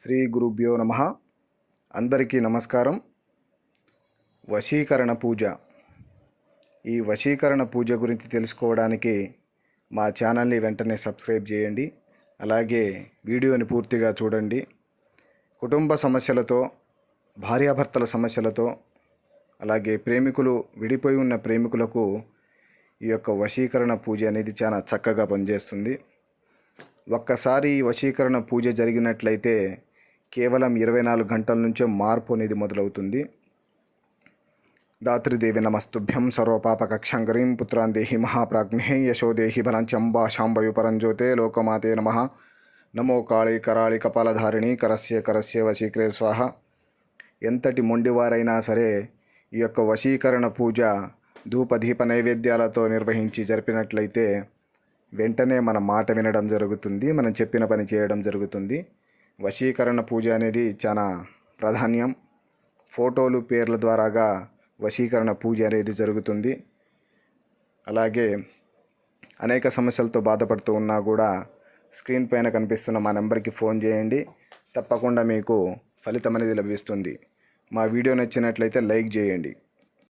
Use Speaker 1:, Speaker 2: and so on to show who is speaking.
Speaker 1: శ్రీ గురుభ్యో నమ. అందరికీ నమస్కారం. వశీకరణ పూజ. ఈ వశీకరణ పూజ గురించి తెలుసుకోవడానికి మా ఛానల్ని వెంటనే సబ్స్క్రైబ్ చేయండి. అలాగే వీడియోని పూర్తిగా చూడండి. కుటుంబ సమస్యలతో భార్యాభర్తల సమస్యలతో అలాగే ప్రేమికులు విడిపోయి ఉన్న ప్రేమికులకు ఈ యొక్క వశీకరణ పూజ అనేది చాలా చక్కగా పనిచేస్తుంది. ఒక్కసారి ఈ వశీకరణ పూజ జరిగినట్లయితే కేవలం ఇరవై నాలుగు గంటల నుంచే మార్పు అనేది మొదలవుతుంది. దాతృదేవి నమస్తుభ్యం సర్వపాపకక్షంకరీం పుత్రాన్ దేహి మహాప్రాజ్ఞే యశోదేహి బలంచంబా శాంభయు పరంజ్యోతే లోకమాతే నమ. నమో కాళి కరాళి కపాలధారిణి కరస్య కరస్య వశీకరే స్వాహ. ఎంతటి మొండివారైనా సరే ఈ యొక్క వశీకరణ పూజ ధూపదీప నైవేద్యాలతో నిర్వహించి జరిపినట్లయితే వెంటనే మన మాట వినడం జరుగుతుంది మనం చెప్పిన పని చేయడం జరుగుతుంది. వశీకరణ పూజ అనేది చాలా ప్రాధాన్యం. ఫోటోలు పేర్ల ద్వారాగా వశీకరణ పూజ అనేది జరుగుతుంది. అలాగే అనేక సమస్యలతో బాధపడుతూ ఉన్నా కూడా స్క్రీన్ పైన కనిపిస్తున్న మా నెంబర్కి ఫోన్ చేయండి. తప్పకుండా మీకు ఫలితం అనేది లభిస్తుంది. మా వీడియో నచ్చినట్లయితే లైక్ చేయండి.